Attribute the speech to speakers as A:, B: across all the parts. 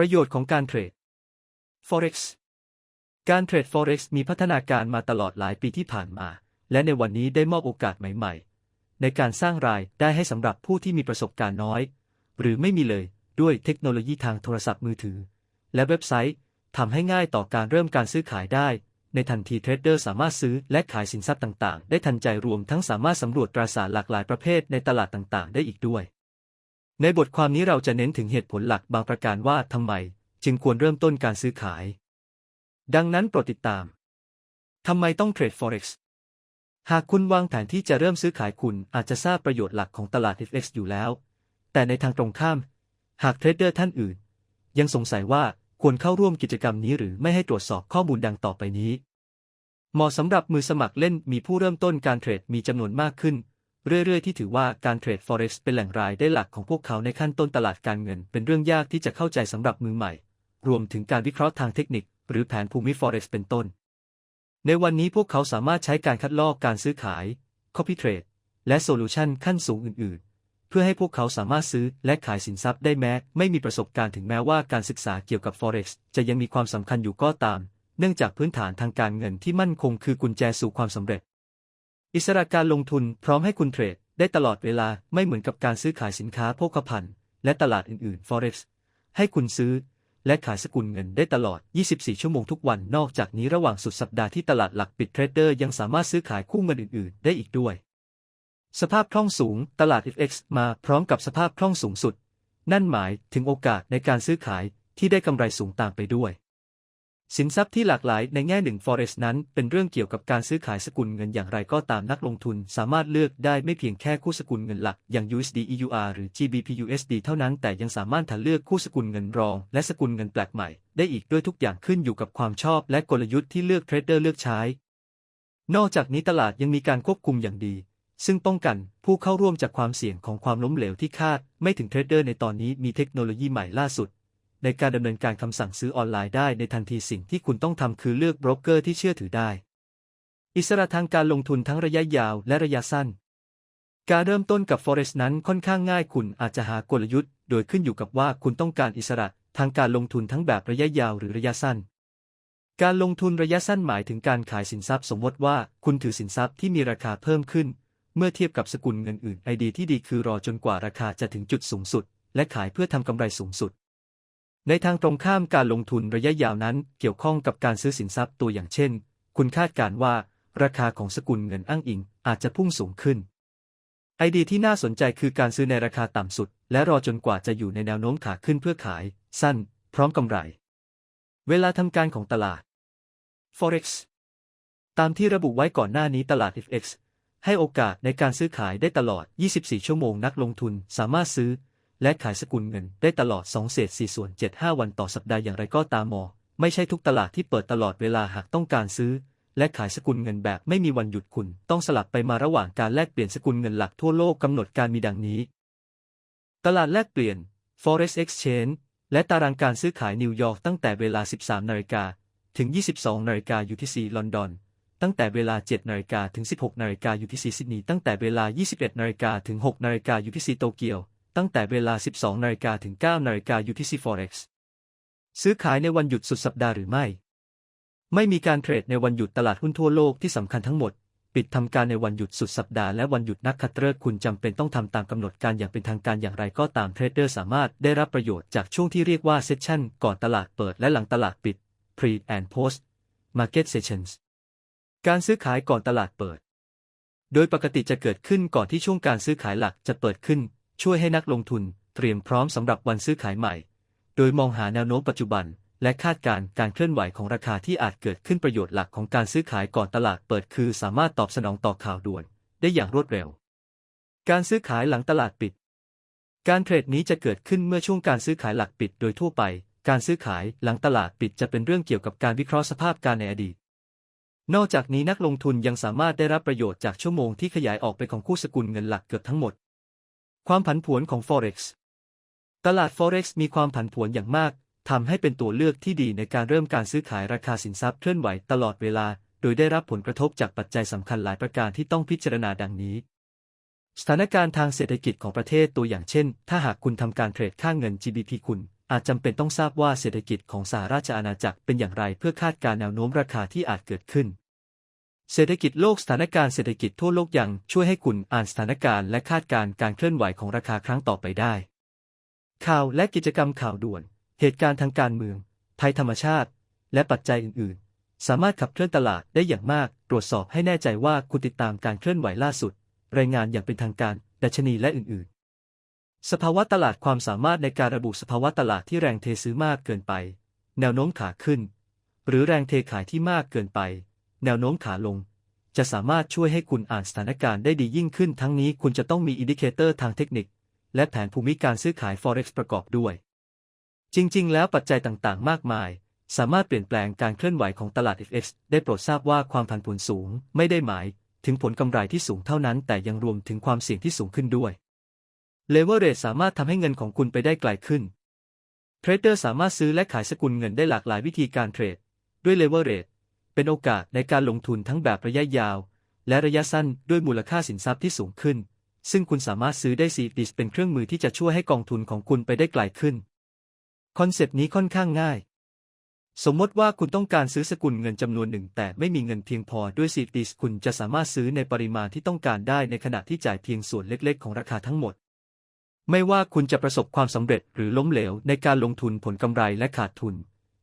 A: ประโยชน์ของการเทรด Forex การเทรด Forex มีพัฒนาการมาตลอดหลายปีที่ผ่านมา และในวันนี้ได้มอบโอกาสใหม่ๆ ในการสร้างรายได้ให้สำหรับผู้ที่มีประสบการณ์น้อย หรือไม่มีเลยด้วยเทคโนโลยีทางโทรศัพท์มือถือ และเว็บไซต์ทำให้ง่ายต่อการเริ่มการซื้อขายได้ ในทันทีเทรดเดอร์สามารถซื้อและขายสินทรัพย์ต่างๆ ได้ทันใจรวมทั้งสามารถสำรวจตราสารหลากหลายประเภทในตลาดต่างๆ ได้อีกด้วย ในบทความนี้เราจะเน้นถึงเหตุผลหลักบางประการว่าทำไม จึงควรเริ่มต้นการซื้อขาย ดังนั้นโปรดติดตาม ทำไมต้องเทรด Forex หากคุณวางแผนที่จะเริ่มซื้อขายคุณอาจจะทราบประโยชน์หลักของตลาด FX อยู่แล้ว แต่ในทางตรงข้าม หากเทรดเดอร์ท่านอื่น ยังสงสัยว่าควรเข้าร่วมกิจกรรมนี้หรือไม่ให้ตรวจสอบข้อมูลดังต่อไปนี้ เหมาะสำหรับมือสมัครเล่นมีผู้เริ่มต้นการเทรดมีจำนวนมากขึ้น เรื่อยๆ ที่ถือว่าการเทรด Forex เป็นแหล่งรายได้หลักของพวกเขาในขั้นต้นตลาดการเงิน เป็นเรื่องยากที่จะเข้าใจสำหรับมือใหม่ รวมถึงการวิเคราะห์ทางเทคนิค หรือแผนภูมิ Forex เป็นต้น ในวันนี้พวกเขาสามารถใช้การคัดลอกการซื้อขาย Copy Trade และโซลูชันขั้นสูงอื่น ๆ เพื่อให้พวกเขาสามารถซื้อและขายสินทรัพย์ได้แม้ ไม่มีประสบการณ์ถึงแม้ว่าการศึกษาเกี่ยวกับ Forex จะยังมีความสำคัญอยู่ก็ตาม เนื่องจากพื้นฐานทางการเงินที่มั่นคงคือกุญแจสู่ความสำเร็จ อิสระการลงทุนพร้อมให้คุณเทรดได้ตลอดเวลาไม่เหมือนกับการซื้อขายสินค้าโภคภัณฑ์และตลาดอื่นๆ Forex ให้คุณซื้อ และขายสกุลเงินได้ตลอด 24 ชั่วโมงทุกวัน นอกจากนี้ระหว่างสุดสัปดาห์ที่ตลาดหลักปิดเทรดเดอร์ยังสามารถซื้อขายคู่เงินอื่นๆ ได้อีกด้วย สภาพคล่องสูง ตลาด FX มาพร้อมกับสภาพคล่องสูงสุด นั่นหมายถึงโอกาสในการซื้อขายที่ได้กำไรสูงตามไปด้วย สินทรัพย์ที่หลากหลายในแง่หนึ่ง Forex นั้นเป็นเรื่องเกี่ยวกับการซื้อขายสกุลเงินอย่างไรก็ตามนักลงทุนสามารถเลือกได้ไม่เพียงแค่คู่สกุลเงินหลักอย่าง USD EUR หรือ GBP USD เท่านั้นแต่ยังสามารถถัดเลือกคู่สกุลเงินรอง และสกุลเงินแปลกใหม่ ได้อีกด้วยทุกอย่างขึ้นอยู่กับความชอบ และกลยุทธ์ที่เลือกเทรดเดอร์เลือกใช้ นอกจากนี้ตลาดยังมีการควบคุมอย่างดี ซึ่งป้องกันผู้เข้าร่วมจากความเสี่ยงของความล้มเหลวที่คาด ไม่ถึงเทรดเดอร์ในตอนนี้มีเทคโนโลยีใหม่ล่าสุด ในการดำเนินการคำสั่งซื้อออนไลน์ได้ในทันทีสิ่งที่คุณต้องทำคือเลือกโบรกเกอร์ที่เชื่อถือได้ อิสระทางการลงทุนทั้งระยะยาวและระยะสั้น การเริ่มต้นกับ Forex นั้นค่อนข้างง่ายคุณอาจจะหากลยุทธ์ โดยขึ้นอยู่กับว่าคุณต้องการอิสระทางการลงทุนทั้งแบบระยะยาวหรือระยะสั้น การลงทุนระยะสั้นหมายถึงการขายสินทรัพย์สมมติว่าคุณถือสินทรัพย์ที่มีราคาเพิ่มขึ้น เมื่อเทียบกับสกุลเงินอื่นไอเดียที่ดีคือรอจนกว่าราคาจะถึงจุดสูงสุด และขายเพื่อทำกำไรสูงสุด ในทางตรงข้ามการลงทุนระยะยาวนั้นเกี่ยวข้องกับการซื้อสินทรัพย์ตัวอย่างเช่น คุณคาดการว่า ราคาของสกุลเงินอ้างอิงอาจจะพุ่งสูงขึ้น ไอเดียที่น่าสนใจคือการซื้อในราคาต่ำสุด และรอจนกว่าจะอยู่ในแนวโน้มขาขึ้นเพื่อขาย สั้น พร้อมกำไร เวลาทำการของตลาด Forex ตามที่ระบุไว้ก่อนหน้านี้ตลาด FX ให้โอกาสในการซื้อขายได้ตลอด 24 ชั่วโมงนักลงทุนสามารถซื้อ และขายสกุลเงินได้ตลอด 2 เศษ4ส่วน 7 5 วันต่อสัปดาห์อย่างไรก็ตามมอ ไม่ใช่ทุกตลาดที่เปิดตลอดเวลาหากต้องการซื้อ และขายสกุลเงินแบบไม่มีวันหยุดคุณ ต้องสลับไปมาระหว่างการแลกเปลี่ยนสกุลเงินหลักทั่วโลกกำหนดการมีดังนี้ ตลาดแลกเปลี่ยน Forex Exchange และตารางการซื้อขายนิวยอร์กตั้งแต่เวลา 13นาฬิกาถึง 22นาฬิกา UTC ลอนดอนตั้งแต่เวลา 7นาฬิกาถึง 16นาฬิกา UTC ซิดนีย์ตั้งแต่เวลา 21นาฬิกาถึง 6นาฬิกา UTC โตเกียว ตั้งแต่เวลา 12นาฬิกาถึง9นาฬิกา UTC Forex ซื้อขายในวันหยุดสุดสัปดาห์หรือไม่ ไม่มีการเทรดในวันหยุดตลาดหุ้นทั่วโลกที่สำคัญทั้งหมด ปิดทำการในวันหยุดสุดสัปดาห์และวันหยุดนักขัตฤกษ์คุณจำเป็นต้องทำตามกำหนดการอย่างเป็นทางการอย่างไรก็ตามเทรดเดอร์สามารถได้รับประโยชน์จากช่วงที่เรียกว่าเซสชั่นก่อนตลาดเปิดและหลังตลาดปิด pre and post market sessions การซื้อขายก่อนตลาดเปิด โดยปกติจะเกิดขึ้นก่อนที่ช่วงการซื้อขายหลักจะเปิดขึ้น ช่วยให้นักลงทุนเตรียมพร้อมสำหรับวันซื้อขายใหม่ โดยมองหาแนวโน้มปัจจุบัน และคาดการณ์การเคลื่อนไหวของราคาที่อาจเกิดขึ้นประโยชน์หลักของการซื้อขายก่อนตลาดเปิดคือสามารถตอบสนองต่อข่าวด่วน ได้อย่างรวดเร็ว การซื้อขายหลังตลาดปิด การเทรดนี้จะเกิดขึ้นเมื่อช่วงการซื้อขายหลักปิด โดยทั่วไป การซื้อขายหลังตลาดปิดจะเป็นเรื่องเกี่ยวกับการวิเคราะห์สภาพการในอดีตนอกจากนี้นักลงทุนยังสามารถได้รับประโยชน์จากชั่วโมงที่ขยายออกไปของคู่สกุลเงินหลักเกือบทั้งหมด ความผันผวนของ Forex ตลาด Forex มีความผันผวนอย่างมาก ทำให้เป็นตัวเลือกที่ดีในการเริ่มการซื้อขายราคาสินทรัพย์เคลื่อนไหวตลอดเวลา โดยได้รับผลกระทบจากปัจจัยสำคัญหลายประการที่ต้องพิจารณาดังนี้ สถานการณ์ทางเศรษฐกิจของประเทศตัวอย่างเช่น ถ้าหากคุณทำการเทรดค่าเงิน GBP คุณอาจจำเป็นต้องทราบว่าเศรษฐกิจของสหราชอาณาจักรเป็นอย่างไรเพื่อคาดการแนวโน้มราคาที่อาจเกิดขึ้น เศรษฐกิจโลกสถานการณ์เศรษฐกิจทั่วโลกยังช่วยให้คุณอ่านสถานการณ์และคาดการณ์การเคลื่อนไหวของราคาครั้งต่อไปได้ ข่าวและกิจกรรมข่าวด่วน เหตุการณ์ทางการเมือง ภัยธรรมชาติ และปัจจัยอื่น ๆ สามารถขับเคลื่อนตลาดได้อย่างมาก ตรวจสอบให้แน่ใจว่าคุณติดตามการเคลื่อนไหวล่าสุด รายงานอย่างเป็นทางการ ดัชนีและอื่น ๆ สภาวะตลาดความสามารถในการระบุสภาวะตลาดที่แรงเทซื้อมากเกินไป แนวโน้มขาขึ้น หรือแรงเทขายที่มากเกินไป แนวโน้มขาลง จะสามารถช่วยให้คุณอ่านสถานการณ์ได้ดียิ่งขึ้น ทั้งนี้คุณจะต้องมีอินดิเคเตอร์ทางเทคนิค และแผนภูมิการซื้อขาย Forex ประกอบด้วย จริง ๆ แล้วปัจจัยต่างๆ มากมาย สามารถเปลี่ยนแปลงการเคลื่อนไหวของตลาด FX ได้โปรดทราบว่าความผันผวนสูง ไม่ได้หมาย ถึงผลกำไรที่สูงเท่านั้น แต่ยังรวมถึงความเสี่ยงที่สูงขึ้นด้วยเลเวอเรจสามารถทำให้เงินของคุณไปได้ไกลขึ้นเทรดเดอร์สามารถซื้อและขายสกุลเงินได้หลากหลายวิธีการเทรด ด้วยเลเวอเรจ เป็นโอกาสในการลงทุนทั้งแบบระยะยาว และระยะสั้นด้วยมูลค่าสินทรัพย์ที่สูงขึ้น ซึ่งคุณสามารถซื้อได้ซีดิสเป็นเครื่องมือที่จะช่วยให้กองทุนของคุณไปได้ไกลขึ้น คอนเซปต์นี้ค่อนข้างง่าย สมมติว่าคุณต้องการซื้อสกุลเงินจำนวนหนึ่ง แต่ไม่มีเงินเพียงพอด้วยซีดิสคุณจะสามารถซื้อในปริมาณที่ต้องการได้ในขณะที่จ่ายเพียงส่วนเล็กๆ ของราคาทั้งหมดไม่ว่าคุณจะประสบความสำเร็จหรือล้มเหลวในการลงทุนผลกำไรและขาดทุน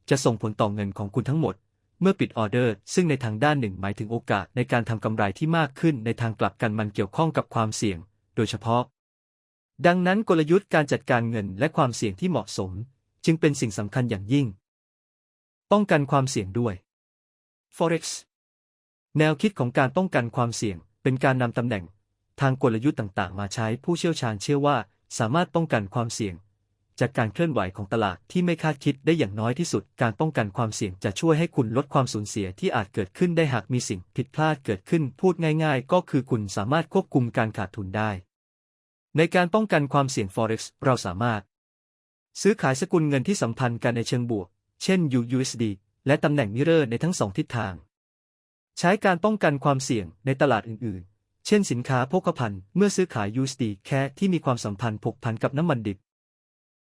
A: จะส่งผลต่อเงินของคุณทั้งหมด เมื่อปิดออเดอร์ ซึ่งในทางด้านหนึ่งหมายถึงโอกาสในการทำกำไรที่มากขึ้นในทางกลับกันมันเกี่ยวข้องกับความเสี่ยง โดยเฉพาะ ดังนั้นกลยุทธ์การจัดการเงินและความเสี่ยงที่เหมาะสม จึงเป็นสิ่งสำคัญอย่างยิ่ง ป้องกันความเสี่ยงด้วย Forex แนวคิดของการป้องกันความเสี่ยง เป็นการนำตำแหน่ง ทางกลยุทธ์ต่างๆ มาใช้ผู้เชี่ยวชาญเชื่อว่า สามารถป้องกันความเสี่ยง จากการเคลื่อนไหวของตลาดที่ไม่คาดคิดได้อย่างน้อยที่สุด การป้องกันความเสี่ยงจะช่วยให้คุณลดความสูญเสียที่อาจเกิดขึ้นได้หากมีสิ่งผิดพลาดเกิดขึ้น พูดง่ายๆ ก็คือคุณสามารถควบคุมการขาดทุนได้ ในการป้องกันความเสี่ยง Forex เราสามารถ ซื้อขายสกุลเงินที่สัมพันธ์กันในเชิงบวก เช่น UUSD และตำแหน่งมิเรอร์ในทั้งสองทิศทาง ใช้การป้องกันความเสี่ยงในตลาดอื่นๆ เช่นสินค้าโภคภัณฑ์เมื่อซื้อขาย USD แค่ที่มีความสัมพันธ์ผกผันกับน้ำมันดิบ